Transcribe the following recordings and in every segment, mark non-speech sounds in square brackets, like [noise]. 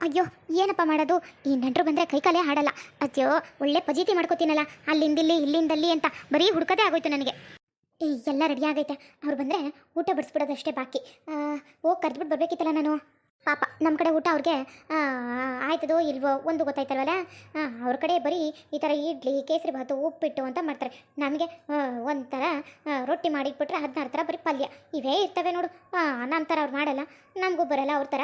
ಅಯ್ಯೋ, ಏನಪ್ಪ ಮಾಡೋದು? ಈ ನೆಂಟರು ಬಂದರೆ ಕೈಕಾಲೇ ಹಾಡಲ್ಲ. ಅಯ್ಯೋ ಒಳ್ಳೆ ಪಜೀತಿ ಮಾಡ್ಕೋತೀನಲ್ಲ. ಅಲ್ಲಿಂದಿಲ್ಲಿ, ಇಲ್ಲಿಂದಲ್ಲಿ ಅಂತ ಬರೀ ಹುಡುಕದೇ ಆಗೋಯ್ತು ನನಗೆ. ಎಲ್ಲ ರೆಡಿ ಆಗೈತೆ. ಅವ್ರು ಬಂದರೆ ಊಟ ಬಡಿಸ್ಬಿಡೋದಷ್ಟೇ ಬಾಕಿ. ಓ ಕರೆದ್ಬಿಟ್ಟು ಬರಬೇಕಿತ್ತಲ್ಲ ನಾನು? ಪಾಪ ನಮ್ಮ ಕಡೆ ಊಟ ಅವ್ರಿಗೆ ಆಯ್ತದೋ ಇಲ್ವೋ ಒಂದು ಗೊತ್ತಾಯ್ತಲ್ವಲ್ಲ? ಅವ್ರ ಕಡೆ ಬರೀ ಈ ಥರ ಇಡ್ಲಿ, ಕೇಸರಿ ಭಾತು, ಉಪ್ಪಿಟ್ಟು ಅಂತ ಮಾಡ್ತಾರೆ. ನಮಗೆ ಒಂಥರ ರೊಟ್ಟಿ ಮಾಡಿಟ್ಬಿಟ್ರೆ ಹದಿನಾರು ಥರ ಬರೀ ಪಲ್ಯ. ಇವೇ ಇರ್ತವೆ ನೋಡು. ನಮ್ಮ ಥರ ಅವ್ರು ಮಾಡಲ್ಲ. ನಮಗೂ ಬರಲ್ಲ ಅವ್ರ ಥರ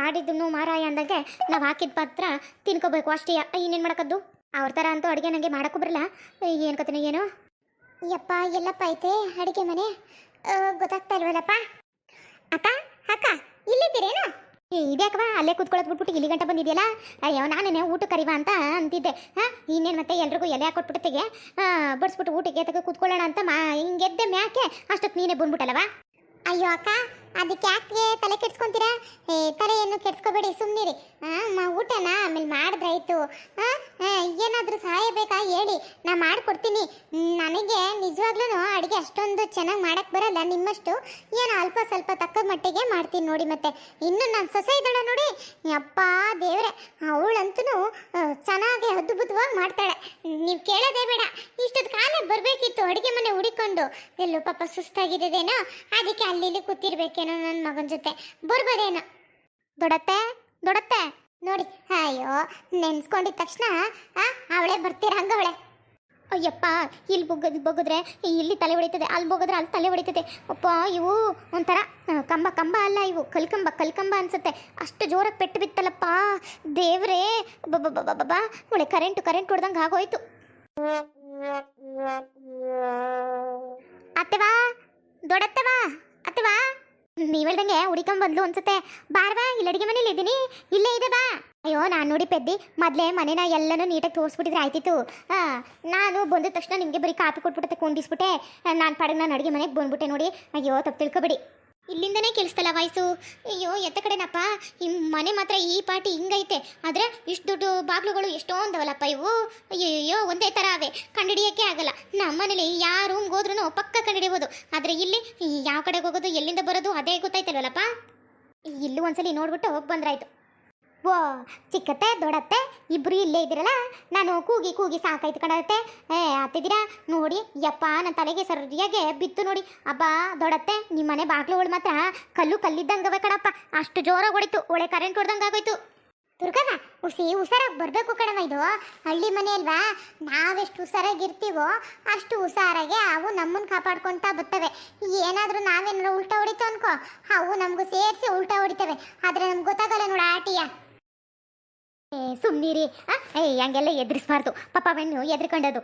ಮಾಡಿದ್ದನ್ನು ಮಾರಾಯ ಅಂದಾಗೆ ನಾವು ಹಾಕಿದ ಪಾತ್ರ ತಿನ್ಕೋಬೇಕು ಅಷ್ಟೇ. ಇನ್ನೇನು ಮಾಡೋಕ್ಕದ್ದು? ಅವ್ರ ಥರ ಅಂತೂ ಅಡುಗೆ ನನಗೆ ಮಾಡೋಕ್ಕೂ ಬರಲ್ಲ. ಏನು ಕಥನೆ ಏನು? ಯಪ್ಪ, ಎಲ್ಲಪ್ಪ ಐತೆ, ಅಡುಗೆ ಮನೆ? ಗೊತ್ತಾಗ್ತಾ ಇಲ್ವಲ್ಲಪ್ಪ? ಅಕ್ಕ ಅಕ್ಕ? ಇಲ್ಲಿದ್ದೀರೇನು? ಇದ್ಯಾಕವ ಅಲ್ಲೇ ಕುತ್ಕೊಳ್ಳೋದು ಬಿಟ್ಬಿಟ್ಟು ಇಲ್ಲಿ ಗಂಟ ಬಂದಿದೆಯಲ್ಲ? ಅಯ್ಯೋ, ನಾನೇನೆ ಊಟ ಕರಿವಾ ಅಂತ ಅಂತಿದ್ದೆ. ಹಾಂ? ಇನ್ನೇನು ಮತ್ತೆ ಎಲ್ರಿಗೂ ಎಲೆ ಹಾಕೊಟ್ಬಿಟ್ಟಿಗೆ ಬಡಿಸ್ಬಿಟ್ಟು ಊಟಕ್ಕೆ ತಗ ಕೂತ್ಕೊಳ್ಳೋಣ ಅಂತ ಮಾ ಹಿಂಗೆದ್ದೆ ಮ್ಯಾಕೆ, ಅಷ್ಟೊತ್ತು ನೀನೇ ಬಂದ್ಬಿಟ್ಟಲ್ಲವಾ? ಅಯ್ಯೋ, ಅಕ್ಕ ಅದಕ್ಕೆ ಯಾಕೆ ತಲೆ ಕೆಡ್ಸ್ಕೊಂತೀರಾ? ಏ, ತಲೆಯನ್ನು ಕೆಡ್ಸ್ಕೋಬೇಡಿ ಸುಮ್ಮನಿರಿ ಊಟನ? ಆಮೇಲೆ ಮಾಡಿದ್ರಾಯ್ತು. ಏನಾದರೂ ಸಹಾಯ ಬೇಕಾ? ಹೇಳಿ. ನಾ ಮಾಡಿಕೊಡ್ತೀನಿ. ನನಗೆ ನಿಜವಾಗ್ಲೂ ಅಡುಗೆ ಅಷ್ಟೊಂದು ಚೆನ್ನಾಗಿ ಮಾಡಕ್ಕೆ ಬರಲ್ಲ, ನಿಮ್ಮಷ್ಟು. ಏನು ಅಲ್ಪ ಸ್ವಲ್ಪ ತಕ್ಕ ಮಟ್ಟಿಗೆ ಮಾಡ್ತೀನಿ ನೋಡಿ ಮತ್ತೆ. ಇನ್ನು ನಾನು ಸೊಸೆ ಇದ್ದಾಳೆ ನೋಡಿ. ಅಪ್ಪ ದೇವ್ರೆ ಅವಳಂತೂ ಚೆನ್ನಾಗಿ ಅದ್ಭುತವಾಗಿ ಮಾಡ್ತಾಳೆ. ನೀವು ಕೇಳೋದೇ ಬೇಡ. ಇಷ್ಟೊತ್ತು ಕಾಲ ಬರಬೇಕಿತ್ತು ಅಡುಗೆ ಮನೆ ಹುಡಿಕೊಂಡು. ಎಲ್ಲೋ ಪಾಪ ಸುಸ್ತಾಗಿದ್ದೇನೋ ಅದಕ್ಕೆ ಅಲ್ಲಿ ಇಲ್ಲಿ ಕೂತಿರ್ಬೇಕೇನೋ ನನ್ನ ಮಗನ ಜೊತೆ. ಬರ್ಬೋದೇನೋ? ದೊಡತ್ತೆ? ದೊಡತ್ತೆ? ನೋಡಿ, ಅಯ್ಯೋ, ನೆನ್ಸ್ಕೊಂಡಿದ ತಕ್ಷಣ ಅವಳೆ ಬರ್ತೀರ ಹಂಗವಳೆ? ಅಯ್ಯಪ್ಪ ಇಲ್ಲಿ ಬೊಗ್ಗದ್ ಬೊಗದ್ರೆ, ಇಲ್ಲಿ ತಲೆ ಹೊಡಿತದೆ ಅಲ್ಲಿ ಬೊಗದ್ರೆ ಅಲ್ಲಿ ತಲೆ ಹೊಡಿತದೆ. ಅಪ್ಪ, ಇವು ಒಂಥರ ಕಂಬ ಕಂಬ ಅಲ್ಲ ಇವು, ಕಲ್ಕಂಬ ಕಲ್ಕಂಬ ಅನ್ಸುತ್ತೆ. ಅಷ್ಟು ಜೋರಾಗಿ ಪೆಟ್ಟು ಬಿತ್ತಲ್ಲಪ್ಪ. ದೇವ್ರೇ, ಬಾ ಒಳ್ಳೆ ಕರೆಂಟು ಕರೆಂಟ್ ಹೊಡ್ದಂಗೆ ಆಗೋಯ್ತು. ಅತ್ತೆವಾ? ದೊಡತ್ತವಾ? ಅತ್ತೆವಾ? ನೀವ್ ಹೇಳ್ದಂಗೆ ಹುಡಿಕೊಂಡ್ ಬಂದ್ಲು ಅನ್ಸುತ್ತೆ. ಬಾರ್ವಾ ಇಲ್ಲಿ ಅಡಿಗೆ ಮನೇಲಿ ಇದ್ದೀನಿ. ಇಲ್ಲೇ ಇದೆ, ಬಾ. ಅಯ್ಯೋ, ನಾನು ನೋಡಿ ಪೆದ್ದಿ, ಮೊದಲೇ ಮನೇನ ಎಲ್ಲನೂ ನೀಟಾಗಿ ತೋರಿಸ್ಬಿಟ್ಟಿದ್ರೆ ಆಯ್ತಿತ್ತು. ಹಾ ನಾನು ಬಂದ ತಕ್ಷಣ ನಿಮಗೆ ಬರೀ ಕಾಪಿ ಕೊಟ್ಬಿಟ್ಟೆ ಕೊಂಡಿಸ್ಬಿಟ್ಟೆ ನಾನು ಪಡಗ್ ನಾನು ಅಡುಗೆ ಮನೆಗೆ ಬಂದ್ಬಿಟ್ಟೆ ನೋಡಿ. ಅಯ್ಯೋ, ತಪ್ಪು ತಿಳ್ಕೊಬೇಡಿ. ಇಲ್ಲಿಂದನೇ ಕೇಳಿಸ್ತಲ್ಲ ವಾಯ್ಸು ಅಯ್ಯೋ, ಎತ್ತ ಕಡೆನಪ್ಪ? ಈ ಮನೆ ಮಾತ್ರ ಈ ಪಾಟಿ ಹಿಂಗೈತೆ. ಆದರೆ ಇಷ್ಟು ದುಡ್ಡು ಬಾಗ್ಲುಗಳು ಎಷ್ಟೊಂದವಲ್ಲಪ್ಪ ಇವು? ಅಯ್ಯೋ ಒಂದೇ ಥರ ಅವೆ. ಕಂಡಿಡಿಯೋಕ್ಕೆ ಆಗಲ್ಲ. ನಮ್ಮ ಮನೇಲಿ ಯಾವ ರೂಮ್ಗೆ ಹೋದ್ರೂ ಪಕ್ಕ ಕಂಡಿಡಿಬೋದು ಆದರೆ ಇಲ್ಲಿ ಯಾವ ಕಡೆಗೆ ಹೋಗೋದು, ಎಲ್ಲಿಂದ ಬರೋದು, ಅದೇ ಗೊತ್ತಾಯ್ತಲ್ವಲ್ಲಪ್ಪ? ಇಲ್ಲೂ ಒಂದ್ಸಲಿ ನೋಡ್ಬಿಟ್ಟು ಹೋಗಿ ಬಂದ್ರಾಯ್ತು. ಓ, ಚಿಕ್ಕತ್ತೆ ದೊಡತ್ತೆ ಇಬ್ರು ಇಲ್ಲೇ ಇದ್ದೀರಲ್ಲ? ನಾನು ಕೂಗಿ ಕೂಗಿ ಸಾಕಾಯ್ತು ಕಣತ್ತೆ ಏ ಹತ್ತಿದ್ದೀರಾ ನೋಡಿ, ಯಪ್ಪ ನನ್ನ ತಲೆಗೆ ಸರಿಯಾಗೆ ಬಿತ್ತು ನೋಡಿ. ಅಬ್ಬ ದೊಡತ್ತೆ ನಿಮ್ಮ ಮನೆ ಬಾಗ್ಲುಗಳು ಮಾತ್ರ ಕಲ್ಲು ಕಲ್ಲಿದ್ದಂಗವೆ ಕಣಪ್ಪ. ಅಷ್ಟು ಜೋರಾಗಿ ಹೊಡಿತು, ಒಳ್ಳೆ ಕರೆಂಟ್ ಹೊಡೆದಂಗೆ ಆಗೋಯ್ತು ಉಸಿ, ಹುಷಾರಾಗಿ ಬರಬೇಕು ಕಣವ ಇದು. ಹಳ್ಳಿ ಮನೆ ಅಲ್ವಾ? ನಾವೆಷ್ಟು ಹುಷಾರಾಗಿರ್ತೀವೋ, ಅಷ್ಟು ಹುಷಾರಾಗೆ ಅವು ನಮ್ಮನ್ನು ಕಾಪಾಡ್ಕೊತಾ ಬರ್ತವೆ ಏನಾದರೂ ನಾವೇನಾದ್ರು ಉಲ್ಟಾ ಹೊಡಿತು ಅನ್ಕೋ ಅವು ನಮಗೂ ಸೇರಿಸಿ ಉಲ್ಟಾ ಹೊಡಿತವೆ. ಆದರೆ ನಮ್ಗೆ ಗೊತ್ತಾಗಲ್ಲ ನೋಡು ಆಟಿಯ. ಸುಮ್ನಿರಿ ಹಂಗೆಲ್ಲ ಎದುರಿಸ್ಬಾರ್ದು. ಪಾಪ ಬೆಣ್ಣು ಎದ್ರಿಕೊಂಡದು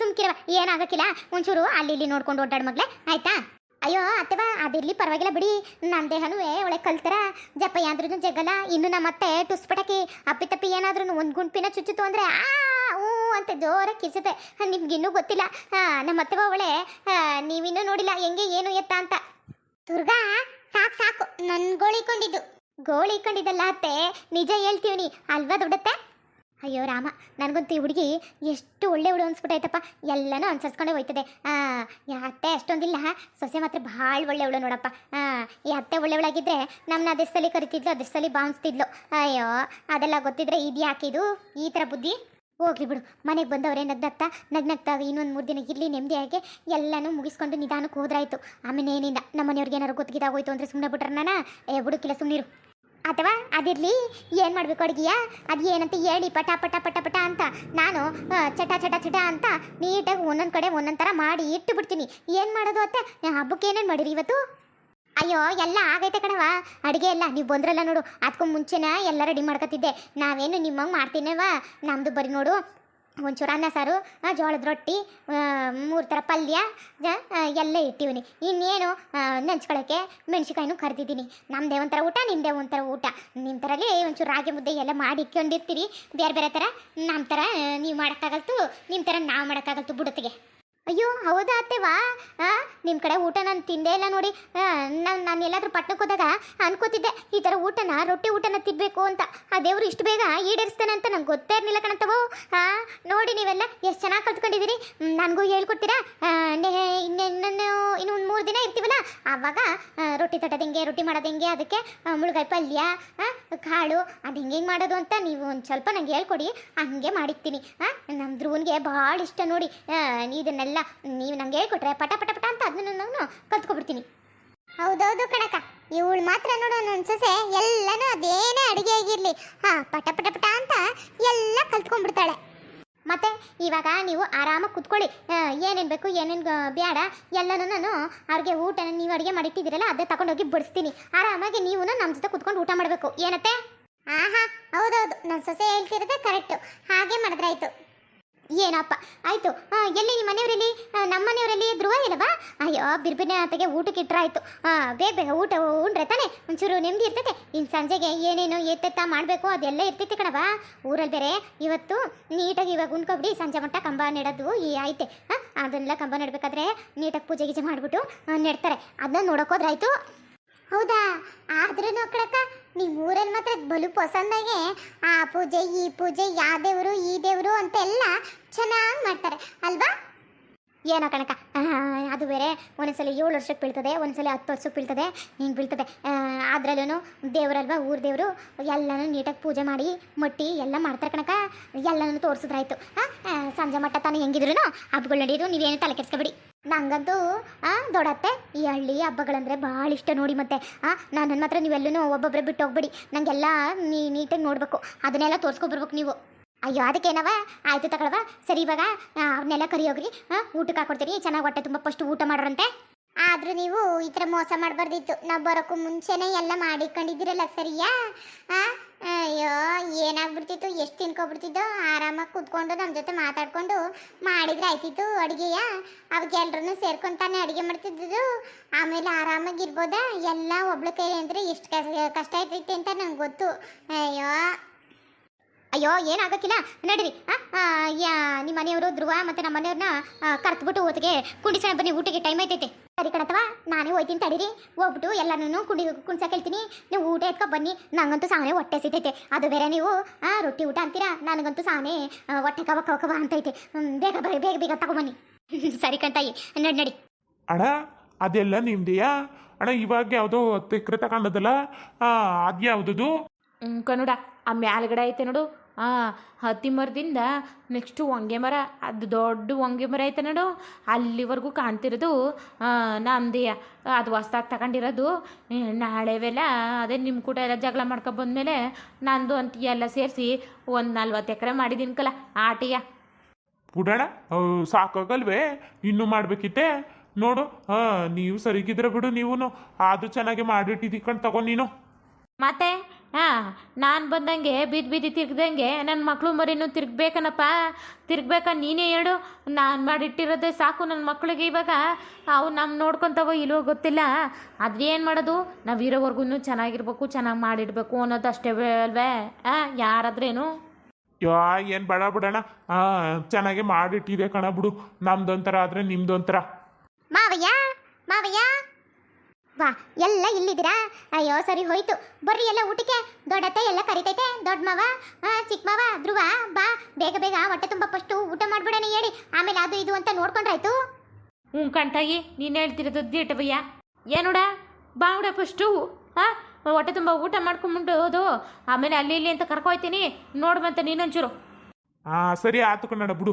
ಸುಮ್ಕಿರವ, ಏನಾಗಕ್ಕಿಲ್ಲ? ಒಂಚೂರು ಅಲ್ಲಿ ಇಲ್ಲಿ ನೋಡ್ಕೊಂಡು ಓಡಾಡ ಮಗ್ಲೆ ಆಯ್ತಾ? ಅಯ್ಯೋ ಅಥವಾ ಅದಿರ್ಲಿ ಪರವಾಗಿಲ್ಲ ಬಿಡಿ. ನನ್ನ ದೇಹನೂ ಒಳ್ಳೆ ಕಲ್ತರ? ಜಪ್ಪ ಯಾದ್ರೂ ಜಗಲ್ಲ ಇನ್ನು ನಮ್ಮ ಅತ್ತೆ ಟುಸ್ಪಟಕಿ ಅಪ್ಪಿ ತಪ್ಪಿ ಏನಾದ್ರೂ ಒಂದು ಗುಂಪಿನ ಚುಚ್ಚುತ್ತು ಅಂದರೆ, ಆ ಹ್ಞೂ ಅಂತ ಜೋರಾಗಿ ಕಿರ್ಸುತ್ತೆ. ನಿಮ್ಗಿನ್ನೂ ಗೊತ್ತಿಲ್ಲ. ನಮ್ಮ ಅತ್ತೆವ ಅವಳೆ ನೀವಿನ್ನೂ ನೋಡಿಲ್ಲ, ಹೆಂಗೆ, ಏನು ಎತ್ತ ಅಂತ. ದುರ್ಗಾ, ಸಾಕು ಸಾಕು. ನನ್ನ ಗೋಳಿಕೊಂಡಿದ್ದು ಕಂಡಿದಲ್ಲ ಅತ್ತೆ. ನಿಜ ಹೇಳ್ತೀವಿ ಅಲ್ವಾ ದೊಡ್ಡತ್ತೆ? ಅಯ್ಯೋ ರಾಮ ನನಗಂತೂ ಈ ಹುಡುಗಿ ಎಷ್ಟು ಒಳ್ಳೆ ಹುಡು ಅನ್ಸ್ಬಿಟ್ಟೈತಪ್ಪ ಎಲ್ಲನೂ ಅನ್ಸರ್ಸ್ಕೊಂಡೇ ಹೋಯ್ತದೆ. ಈ ಅತ್ತೆ ಅಷ್ಟೊಂದಿಲ್ಲ. ಸೊಸೆ ಮಾತ್ರ ಭಾಳ ಒಳ್ಳೆಯವಳು ನೋಡಪ್ಪ. ಆ, ಈ ಅತ್ತೆ ಒಳ್ಳೆವಳಾಗಿದ್ದರೆ ನಮ್ಮನ್ನ ಅದೆಷ್ಟಲ್ಲಿ ಕರಿತಿದ್ಲು ಅದೆಷ್ಟಲ್ಲಿ ಬಾವಿಸ್ತಿದ್ಲು ಅಯ್ಯೋ ಅದೆಲ್ಲ ಗೊತ್ತಿದ್ರೆ ಇದು? ಯಾಕಿದು ಈ ಥರ ಬುದ್ಧಿ? ಹೋಗ್ಲಿ ಬಿಡು. ಮನೆಗೆ ಬಂದವರೇ ನಗ್ನಗ್ತಾ ನಗ್ನಗ್ತಾ ಇನ್ನೊಂದು ಮೂರು ದಿನ ಇರಲಿ ನೆಮ್ಮದಿಯಾಗಿ ಎಲ್ಲನೂ ಮುಗಿಸ್ಕೊಂಡು ನಿಧಾನಕ್ಕೆ ಹೋದ್ರಾಯ್ತು. ಆಮೇಲೆ ಏನಿಲ್ಲ. ನಮ್ಮ ಮನೆಯವ್ರಿಗೆ ಏನಾರು ಗೊತ್ತಿದಾಗೋಯ್ತು ಅಂದರೆ ಸುಮ್ಮನೆ ಬಿಟ್ರೆ ನಾನು? ಏ ಬಿಡುಕಿಲ್ಲ ಸುಮ್ಮನಿರು ಅಥವಾ ಅದಿರಲಿ ಏನು ಮಾಡಬೇಕು ಅಡುಗೆಯ? ಅದು ಏನಂತ ಹೇಳಿ ಪಟ ಪಟ ಪಟ ಪಟ ಅಂತ. ನಾನು ಚಟ ಚಟ ಚಟ ಅಂತ ನೀಟಾಗಿ ಒಂದೊಂದು ಕಡೆ ಒಂದೊಂದು ಥರ ಮಾಡಿ ಇಟ್ಟು ಬಿಡ್ತೀನಿ ಏನು ಮಾಡೋದು ಅತ್ತೆ? ಹಬ್ಬಕ್ಕೆ ಏನೇನು ಮಾಡಿರಿ ಇವತ್ತು? ಅಯ್ಯೋ, ಎಲ್ಲ ಆಗೈತೆ ಕಣವ ಅಡುಗೆ ಎಲ್ಲ, ನೀವು ಬಂದ್ರಲ್ಲ ನೋಡು. ಅದಕ್ಕೂ ಮುಂಚೆನೇ ಎಲ್ಲ ರೆಡಿ ಮಾಡ್ಕೊತಿದ್ದೆ ನಾವೇನು ನಿಮ್ಮಂಗೆ ಮಾಡ್ತೀನವ ನಮ್ಮದು ಬರೀ ನೋಡು ಒಂಚೂರು ಅನ್ನ, ಸಾರು ಜೋಳದ ರೊಟ್ಟಿ ಮೂರು ಥರ ಪಲ್ಯ ಎಲ್ಲ ಇಟ್ಟಿವಿನಿ. ಇನ್ನೇನು ನೆಂಚ್ಕೊಳ್ಳೋಕ್ಕೆ ಮೆಣಸಿಕಾಯಿನೂ ಕರೆದಿದ್ದೀನಿ. ನಮ್ಮದೇ ಒಂಥರ ಊಟ ನಿಮ್ಮದೇ ಒಂಥರ ಊಟ. ನಿಮ್ಮ ಥರಲ್ಲಿ ಒಂಚೂರು ರಾಗಿ ಮುದ್ದೆ ಎಲ್ಲ ಮಾಡಿ ಇಟ್ಕೊಂಡಿರ್ತೀರಿ. ಬೇರೆ ಬೇರೆ ಥರ ನಮ್ಮ ಥರ ನೀವು ಮಾಡೋಕ್ಕಾಗಲ್ತು ನಿಮ್ಮ ಥರ ನಾವು ಮಾಡೋಕ್ಕಾಗಲ್ತು ಬುಡತ್ತಿಗೆ ಅಯ್ಯೋ ಹೌದಾ ಅತ್ತೆವಾ ನಿಮ್ಮ ಕಡೆ ಊಟ ನಾನು ತಿಂದೇ ಇಲ್ಲ ನೋಡಿ. ನಾನು ನಾನು ಎಲ್ಲಾದರೂ ಪಟ್ಟಣಕ್ಕೆ ಹೋದಾಗ ಅನ್ಕೋತಿದ್ದೆ ಈ ಥರ ಊಟನ ರೊಟ್ಟಿ ಊಟನ ತಿನ್ನಬೇಕು ಅಂತ. ಆ ದೇವ್ರು ಇಷ್ಟು ಬೇಗ ಈಡೇರಿಸ್ತಾನೆ ಅಂತ ನಂಗೆ ಗೊತ್ತೇ ಇರಲಿಲ್ಲ ಕಣತವು ಹಾಂ ನೋಡಿ ನೀವೆಲ್ಲ ಎಷ್ಟು ಚೆನ್ನಾಗಿ ಕಲ್ತ್ಕೊಂಡಿದ್ದೀರಿ. ನನಗೂ ಹೇಳ್ಕೊಡ್ತೀರಾ? ಇನ್ನೊಂದು ಇನ್ನು ಒಂದು ಮೂರು ದಿನ ಇರ್ತೀವಲ್ಲ ಆವಾಗ ರೊಟ್ಟಿ ತಟ್ಟೋದು ಹೆಂಗೆ ರೊಟ್ಟಿ ಮಾಡೋದು ಹೆಂಗೆ ಅದಕ್ಕೆ ಮುಳುಗಾಯಿ ಪಲ್ಯ ಕಾಳು ಅದು ಹೆಂಗೆ ಹೆಂಗೆ ಮಾಡೋದು ಅಂತ ನೀವು ಒಂದು ಸ್ವಲ್ಪ ನಂಗೆ ಹೇಳ್ಕೊಡಿ ಹಂಗೆ ಮಾಡಿರ್ತೀನಿ. ಹಾಂ ನಮ್ಮ ಧ್ರುವನ್ಗೆ ಭಾಳ ಇಷ್ಟ ನೋಡಿ. ಆ, ನೀವು ನಂಗೆ ಹೇಳ್ಕೊಟ್ರೆ ಪಟ ಪಟ ಪಟ ಅಂತ ಅದನ್ನ ನಾನು ಕಲ್ತ್ಕೊಬಿಡ್ತೀನಿ. ಹೌದೌದು ಕಣಕ ಇವಳು ಮಾತ್ರ ನೋಡು ನನ್ನ ಸೊಸೆ, ಎಲ್ಲನೂ ಅದೇನೇ ಅಡುಗೆ ಆಗಿರಲಿ. ಹಾ, ಪಟ ಪಟ ಪಟ ಅಂತ ಎಲ್ಲ ಕಲ್ತ್ಕೊಂಡ್ಬಿಡ್ತಾಳೆ. ಮತ್ತೆ ಇವಾಗ ನೀವು ಆರಾಮಾಗಿ ಕುತ್ಕೊಳ್ಳಿ. ಏನೇನು ಬೇಕು, ಏನೇನು ಬೇಡ ಎಲ್ಲನೂ ನಾನು ಅವ್ರಿಗೆ ಊಟ ನೀವು ಅಡುಗೆ ಮಾಡಿಟ್ಟಿದ್ದೀರಲ್ಲ, ಅದೇ ತಗೊಂಡೋಗಿ ಬಡಿಸ್ತೀನಿ. ಆರಾಮಾಗಿ ನೀವು ನಮ್ಮ ಜೊತೆ ಕುತ್ಕೊಂಡು ಊಟ ಮಾಡಬೇಕು. ಏನತ್ತೆ? ಆಹಾ, ಹೌದೌದು. ನನ್ನ ಸೊಸೆ ಹೇಳ್ತಿರೋದೇ ಕರೆಕ್ಟು. ಹಾಗೆ ಮಾಡಿದ್ರಾಯ್ತು. ಏನಪ್ಪ? ಆಯ್ತು ಎಲ್ಲಿ ನಿಮ್ಮ ಮನೆಯವರಲ್ಲಿ? ನಮ್ಮ ಮನೆಯವರಲ್ಲಿ ಧ್ರುವ ಇಲ್ಲವಾ? ಅಯ್ಯೋ ಬಿರ್ಬಿನ ಆತಗೆ ಊಟಕ್ಕೆ ಇಟ್ಟರೆ ಆ, ಬೇಗ ಬೇಗ ಊಟ ಉಂಡ್ರೆ ತಾನೆ? ಒಂಚೂರು ನೆಮ್ಮದಿ ಇರ್ತೈತೆ. ಇನ್ನು ಸಂಜೆಗೆ ಏನೇನು ಎತ್ತೆತ್ತ ಮಾಡಬೇಕು ಅದೆಲ್ಲ ಇರ್ತೈತೆ ಕಣವಾ ಊರಲ್ಲಿ ಬೇರೆ ಇವತ್ತು ನೀಟಾಗಿ ಇವಾಗ ಉಣ್ಕೊಬಿಡಿ. ಸಂಜೆ ಮಟ್ಟ ಕಂಬ ನೆಡೋದು ಈ ಐತೆ. ಅದನ್ನೆಲ್ಲ ಕಂಬ ನೆಡಬೇಕಾದ್ರೆ ನೀಟಾಗಿ ಪೂಜೆ ಗೀಜೆ ಮಾಡಿಬಿಟ್ಟು ನೆಡ್ತಾರೆ. ಅದನ್ನ ನೋಡೋಕೋದ್ರಾಯ್ತು ಹೌದಾ? ಆದ್ರೂ ಕಡಕ ನಿಮ್ಮ ಊರಲ್ಲಿ ಮಾತ್ರ ಬಲು ಪಸಂದಾಗೆ ಆ ಪೂಜೆ, ಈ ಪೂಜೆ, ಯಾ ದೇವರು, ಈ ದೇವರು ಅಂತೆಲ್ಲ ಚೆನ್ನಾಗಿ ಮಾಡ್ತಾರೆ, ಅಲ್ವಾ? ಏನೋ ಕಣಕ ಅದು ಬೇರೆ, ಒಂದೊಂದ್ಸಲ ಏಳು ವರ್ಷಕ್ಕೆ ಬೀಳ್ತದೆ ಒಂದ್ಸಲ ಹತ್ತು ವರ್ಷಕ್ಕೆ ಬೀಳ್ತದೆ, ಹಿಂಗೆ ಬೀಳ್ತದೆ. ಅದರಲ್ಲೂ ದೇವರಲ್ವಾ ಊರ ದೇವರು, ಎಲ್ಲನೂ ನೀಟಾಗಿ ಪೂಜೆ ಮಾಡಿ, ಮಟ್ಟಿ ಎಲ್ಲ ಮಾಡ್ತಾರೆ ಕಣಕ ಎಲ್ಲನೂ ತೋರಿಸಿದ್ರಾಯ್ತು. ಸಂಜೆ ಮಟ್ಟ ತಾನು ಹೆಂಗಿದ್ರು ಹಬ್ಬಗಳು ನಡೆಯೋದು ನೀವೇನು ತಲೆ ಕೆಡ್ಸ್ಕೊಬಿಡಿ. ನಂಗಂತೂ, ಆ, ದೊಡತ್ತೆ. ಈ ಹಳ್ಳಿ ಹಬ್ಬಗಳಂದ್ರೆ ಭಾಳ ಇಷ್ಟ ನೋಡಿ ಮತ್ತೆ. ಆ ನನ್ನ ಮಾತ್ರ ನೀವೆಲ್ಲೂ ಒಬ್ಬೊಬ್ಬರೇ ಬಿಟ್ಟು ಹೋಗ್ಬೇಡಿ. ನಂಗೆಲ್ಲ ನೀ, ನೀಟಾಗಿ ನೋಡಬೇಕು. ಅದನ್ನೆಲ್ಲ ತೋರಿಸ್ಕೊಬರ್ಬೇಕು ನೀವು. ಅಯ್ಯೋ, ಅದಕ್ಕೇನವ? ಆಯಿತು ತಗೊಳವ. ಸರಿ ಇವಾಗ ಅವನ್ನೆಲ್ಲ ಕರಿಯೋಗ್ರಿ. ಹಾಂ ಊಟಕ್ಕೆ ಹಾಕೊಡ್ತೀರಿ. ಚೆನ್ನಾಗಿ ಹೊಟ್ಟೆ ತುಂಬ ಫಸ್ಟ್ ಊಟ ಮಾಡೋರಂತೆ. ಆದರೂ ನೀವು ಈ ಥರ ಮೋಸ ಮಾಡಬಾರ್ದಿತ್ತು. ನಾವು ಬರೋಕ್ಕೂ ಮುಂಚೆನೇ ಎಲ್ಲ ಮಾಡಿಕೊಂಡಿದ್ದೀರಲ್ಲ, ಸರಿಯಾ? ಅಯ್ಯೋ, ಏನಾಗ್ಬಿಡ್ತಿತ್ತು? ಎಷ್ಟು ತಿನ್ಕೊಬಿಡ್ತಿದ್ದೋ? ಆರಾಮಾಗಿ ಕೂತ್ಕೊಂಡು ನಮ್ಮ ಜೊತೆ ಮಾತಾಡ್ಕೊಂಡು ಮಾಡಿದ್ರೆ ಆಯ್ತಿತ್ತು ಅಡುಗೆಯ? ಎಲ್ರೂ ಸೇರ್ಕೊಂತಾನೆ ಅಡುಗೆ ಮಾಡ್ತಿದ್ದು ಆಮೇಲೆ ಆರಾಮಾಗಿ ಇರ್ಬೋದಾ? ಎಲ್ಲ ಒಬ್ಳು ಕೈ ಅಂದರೆ ಎಷ್ಟು ಕಷ್ಟ ಆಯ್ತೈತೆ ಅಂತ ನಂಗೆ ಗೊತ್ತು. ಅಯ್ಯೋ. ಅಯ್ಯೋ ಏನಾಗಕ್ಕಿಲ್ಲ ನಡೀರಿ. ನಿಮ್ಮ ಮನೆಯವರು ಧ್ರುವ ಮತ್ತು ನಮ್ಮ ಮನೆಯವ್ರನ್ನ ಕರ್ತ್ಬಿಟ್ಟು ಹೊತ್ತಿಗೆ ಕುಂಡಿಸೋಣ ಬನ್ನಿ. ಊಟಕ್ಕೆ ಟೈಮ್ ಐತೈತೆ ಸರಿ ಕಣತವ ನಾನೇ ಹೋಯ್ತೀನಿ ತಡೀರಿ. ಹೋಗ್ಬಿಟ್ಟು ಎಲ್ಲನೂ ಕುಡಿ ಕುಣ್ಸಕ್ಕೆ ಹೇಳ್ತೀನಿ ನೀವು ಊಟ ಎತ್ಕೊ ಬನ್ನಿ ನಂಗಂತೂ ಸಾನೆ ಹೊಟ್ಟೆ ಸಿತೈತೆ. ಅದು ಬೇರೆ ನೀವು ಆ, ರೊಟ್ಟಿ ಊಟ ಅಂತೀರಾ? ನನಗಂತೂ ಸಾನೆ ಹೊಟ್ಟೆ ಕವ ಕವ ಕವ ಅಂತೈತೆ. ಬೇಗ ಬೇಗ ಬೇಗ ಬೇಗ ತಗೊಬನ್ನಿ. [laughs] ಸರಿ ಕಣ್ತಾಯಿ ನಡಿ ನಡಿ. ಅಣ್ಣ ಅದೆಲ್ಲ ನಿಮ್ದೆಯಾ? ಅಣ್ಣ ಇವಾಗ ಯಾವುದೋ ತೆಕ್ರೆ ತಗೊಂಡದಲ್ಲ ಅದು ಯಾವುದದು ಕನ್ನಡ ಆ ಮ್ಯಾಲ್ಗಡೆ ಐತೆ ನೋಡು. ಆ ಹತ್ತಿ ಮರದಿಂದ ನೆಕ್ಸ್ಟು ಹೊಂಗೆ ಮರ ಅದು ದೊಡ್ಡ ಹೊಂಗೆ ಮರ ಐತೆ ನೋಡು. ಅಲ್ಲಿವರೆಗೂ ಕಾಣ್ತಿರೋದು ನಮ್ಮದೇ ಅದು ಹೊಸ್ದಾಗಿ ತಗೊಂಡಿರೋದು. ನಾಳೆ ನಾಳೆವೆಲ್ಲ ಅದೇ ನಿಮ್ಮ ಕೂಡ ಎಲ್ಲ ಜಗಳ ಮಾಡ್ಕೊ ಬಂದಮೇಲೆ ನಂದು ಅಂತ ಎಲ್ಲ ಸೇರಿಸಿ ಒಂದು ನಲ್ವತ್ತು ಎಕರೆ ಮಾಡಿದ್ದೀನಿ ಕಲ ಆಟಿಯ. ಬಿಡೋಣ ಸಾಕಾಗಲ್ವೇ? ಇನ್ನೂ ಮಾಡ್ಬೇಕಿತ್ತೆ? ನೋಡು ಹಾಂ ನೀವು ಸರಿಗಿದ್ರೆ ಬಿಡು ನೀವು ಅದು ಚೆನ್ನಾಗಿ ಮಾಡಿಟ್ಟಿದ್ದೀಕೊಂಡು ತಗೊಂಡು ತಗೋ ನೀನು. ಮತ್ತೆ? ಹಾಂ ನಾನು ಬಂದಂಗೆ ಬಿದ್ದು ಬಿದ್ದು ತಿರ್ಗ್ದಂಗೆ ನನ್ನ ಮಕ್ಕಳು ಮರಿನೂ ತಿರ್ಗ್ಬೇಕನಪ್ಪ. ತಿರ್ಗ್ಬೇಕ ನೀನೇ ಹೇಳು. ನಾನು ಮಾಡಿಟ್ಟಿರೋದೇ ಸಾಕು ನನ್ನ ಮಕ್ಕಳಿಗೆ ಇವಾಗ. ಅವು ನಮ್ಮ ನೋಡ್ಕೊತಾವೋ ಇಲ್ವೋ ಗೊತ್ತಿಲ್ಲ. ಆದ್ರೆ ಏನು ಮಾಡೋದು? ನಾವು ಇರೋವರೆಗೂ ಚೆನ್ನಾಗಿರ್ಬೇಕು ಚೆನ್ನಾಗಿ ಮಾಡಿಡಬೇಕು ಅನ್ನೋದು ಅಷ್ಟೇ ಅಲ್ವೇ? ಹಾಂ ಯಾರಾದ್ರೇನು? ಯೋ ಏನು ಬೇಡ ಬಿಡೋಣ. ಹಾಂ ಚೆನ್ನಾಗಿ ಮಾಡಿಟ್ಟಿದೆ ಕಣ ಬಿಡು. ನಮ್ದೊಂಥರ ಆದರೆ ನಿಮ್ದೊಂಥರ. ಮಾವಯ್ಯ ಮಾವಯ್ಯ. ವಾ ಎಲ್ಲ ಇಲ್ಲಿದ್ದೀರಾ? ಅಯ್ಯೋ ಸರಿ ಹೋಯ್ತು. ಬರ್ರಿ ಎಲ್ಲ ಊಟಕ್ಕೆ. ದೊಡ್ಡತ್ತೆ ಎಲ್ಲ ಕರಿತೈತೆ. ದೊಡ್ಡ ಮಾವ ಚಿಕ್ಕ ಮಾವ ಧ್ರುವ ಬಾ. ಬೇಗ ಬೇಗ ಹೊಟ್ಟೆ ತುಂಬ ಫಸ್ಟು ಊಟ ಮಾಡ್ಬಿಡೋಣ ಹೇಳಿ. ಆಮೇಲೆ ಅದು ಇದು ಅಂತ ನೋಡ್ಕೊಂಡ್ರಾಯ್ತು. ಹ್ಞೂ ಕಣ್ತಾಗಿ ನೀನು ಹೇಳ್ತಿರೋದು ದಿಟ್ಟವಯ್ಯ ಏನೋಡ? ಬಾವುಡ ಫಸ್ಟು ಹಾಂ ಹೊಟ್ಟೆ ತುಂಬ ಊಟ ಮಾಡ್ಕೊಂಬಿಟ್ಟು ಹೋದು. ಆಮೇಲೆ ಅಲ್ಲಿ ಇಲ್ಲಿ ಅಂತ ಕರ್ಕೊಯ್ತೀನಿ. ನೋಡ್ಬಂತ ನೀನೊಂಚೂರು. ಹಾಂ ಸರಿ ಆತು ಕನ್ನಡ ಬಿಡು.